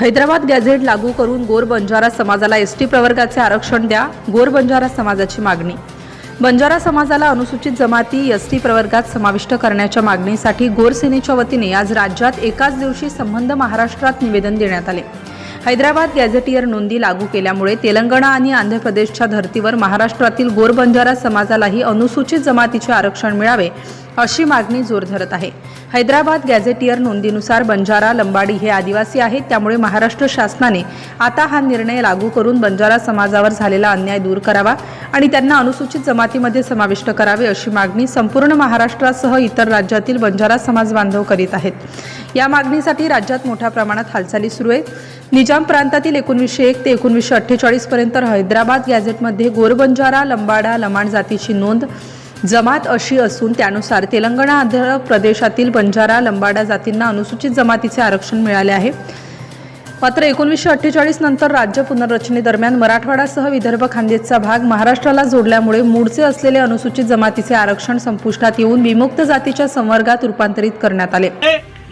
Hyderabad gadget लागू करून गोर बंजारा समाजाला एस टी प्रवर्गाचे आरक्षण द्या गोर बंजारा समाजाची मागणी. बंजारा समाजाला अनुसूचित जमाती एस टी प्रवर्गात समाविष्ट करण्याच्या मागणीसाठी गोर सेनेच्या वतीने आज राज्यात एकाच दिवशी संबंध महाराष्ट्रात निवेदन देण्यात आले. हैदराबाद गॅझेटियर नोंदी लागू केल्यामुळे तेलंगणा आणि आंध्र प्रदेशच्या धर्तीवर महाराष्ट्रातील गोरबंजारा समाजालाही अनुसूचित जमातीचे आरक्षण मिळावे अशी मागणी जोर धरत आहे. हैदराबाद गॅझेटियर नोंदीनुसार बंजारा लंबाडी हे आदिवासी आहेत. त्यामुळे महाराष्ट्र शासनाने आता हा निर्णय लागू करून बंजारा समाजावर झालेला अन्याय दूर करावा आणि त्यांना अनुसूचित जमातीमध्ये समाविष्ट करावे अशी मागणी संपूर्ण महाराष्ट्रासह इतर राज्यातील बंजारा समाज बांधव करीत आहेत. या मागणीसाठी राज्यात मोठ्या प्रमाणात हालचाली सुरू आहेत निजाम प्रांतातील एकोणीसशे एक ते एकोणवीसशे अठ्ठेचाळीस पर्यंत हैदराबाद गॅझेटमध्ये गोरबंजारा लंबाडा लमाण जातीची नोंद जमात अशी असून त्यानुसार तेलंगणा आंध्र प्रदेशातील बंजारा लंबाडा जातींना अनुसूचित जमातीचे आरक्षण मिळाले आहे. मात्र एकोणीसशे अठ्ठेचाळीस नंतर राज्य पुनर्रचनेदरम्यान मराठवाडासह विदर्भ खानदेशचा भाग महाराष्ट्राला जोडल्यामुळे मूळचे असलेले अनुसूचित जमातीचे आरक्षण संपुष्टात येऊन विमुक्त जातीच्या संवर्गात रूपांतरित करण्यात आले.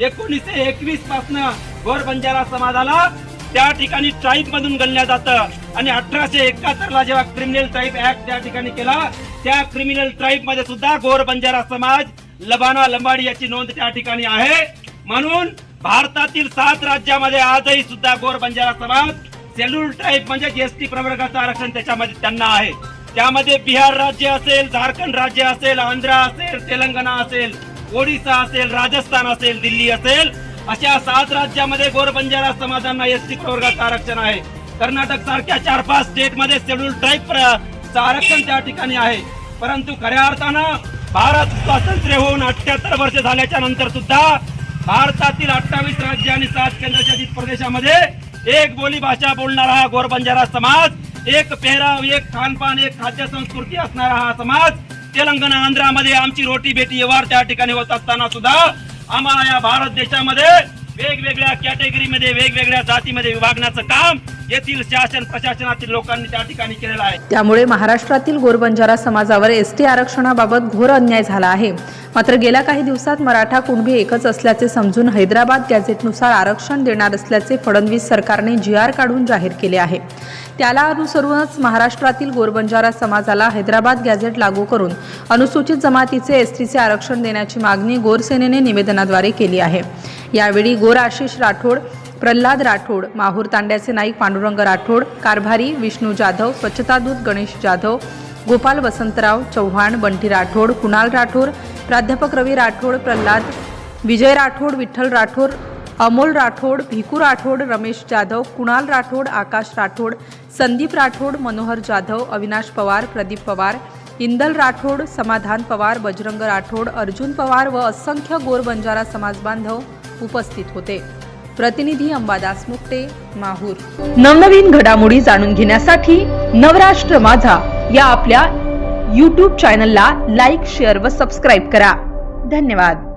एकोणीसशे एकवीसपासून गोर बंजारा समाजाला त्या ठिकाणी ट्राईब मधून गणल्या जातं. आणि अठराशे एकाहत्तर ला जेव्हा क्रिमिनल ट्राईब ऍक्ट त्या ठिकाणी केला त्या क्रिमिनल ट्राईबमध्ये सुद्धा गोर बंजारा समाज लबाना लंबाडी याची नोंद त्या ठिकाणी आहे. म्हणून भारतातील सात राज्यामध्ये आजही सुद्धा गोर बंजारा समाज सेल्युल ट्राईब म्हणजे जीएसटी प्रवर्गाचं आरक्षण त्याच्यामध्ये त्यांना आहे. त्यामध्ये बिहार राज्य असेल झारखंड राज्य असेल आंध्र असेल तेलंगणा असेल ओडिसा असेल राजस्थान असेल दिल्ली असेल. अशा सात राज्यामध्ये गोर बंजारा समाजांना एसटी प्रवर्गाचं आरक्षण आहे. कर्नाटक सारख्या चार पाच स्टेटमध्ये शेड्यूल ट्राईब आरक्षण त्या ठिकाणी आहे. परंतु खऱ्या अर्थानं भारत स्वातंत्र्य होऊन अठ्याहत्तर वर्ष झाल्याच्यानंतर सुद्धा भारतातील अठ्ठावीस राज्य आणि सात केंद्रशासित प्रदेशामध्ये एक बोली भाषा बोलणारा हा गोर बंजारा समाज एक पेहराव एक खानपान एक खाद्य संस्कृती असणारा हा समाज तेलंगणा आंध्रामध्ये आमची रोटी बेटी व्यवहार त्या ठिकाणी होत असताना सुद्धा आम्हाला या भारत देशामध्ये वेगवेगळ्या कॅटेगरीमध्ये वेगवेगळ्या जातीमध्ये विभागण्याचं काम येथील शासन प्रशासनातील लोकांनी त्या ठिकाणी केलेलं आहे. त्यामुळे महाराष्ट्रातील गोरबंजारा समाजावर एस टी आरक्षणाबाबत घोर अन्याय झाला आहे. मात्र गेल्या काही दिवसात मराठा कुणबी एकच असल्याचे समजून हैदराबाद गॅझेटनुसार आरक्षण देणार असल्याचे फडणवीस सरकारने जी आर काढून जाहीर केले आहे. त्याला अनुसरूनच महाराष्ट्रातील गोरबंजारा समाजाला हैदराबाद गॅझेट लागू करून अनुसूचित जमातीचे एस टीचे आरक्षण देण्याची मागणी गोरसेनेने निवेदनाद्वारे केली आहे. यावेळी गोर आशिष राठोड प्रल्हाद राठोड माहूर तांड्याचे नाईक पांडुरंग राठोड कारभारी विष्णू जाधव स्वच्छतादूत गणेश जाधव गोपाल वसंतराव चव्हाण बंटी राठोड कुणाल राठोड प्राध्यापक रवी राठोड प्रल्हाद विजय राठोड विठ्ठल राठोड अमोल राठोड भिकू राठोड रमेश जाधव कुणाल राठोड आकाश राठोड संदीप राठोड मनोहर जाधव अविनाश पवार प्रदीप पवार इंदल राठोड समाधान पवार बजरंग राठोड अर्जुन पवार व असंख्य गोर बंजारा समाज बांधव उपस्थित होते. प्रतिनिधी अंबादास मुक्ते माहूर. नवनवीन घडामोडी जाणून घेण्यासाठी नवराष्ट्र माझा या आपल्या यूट्यूब चॅनलला लाईक शेअर व सबस्क्राईब करा. धन्यवाद.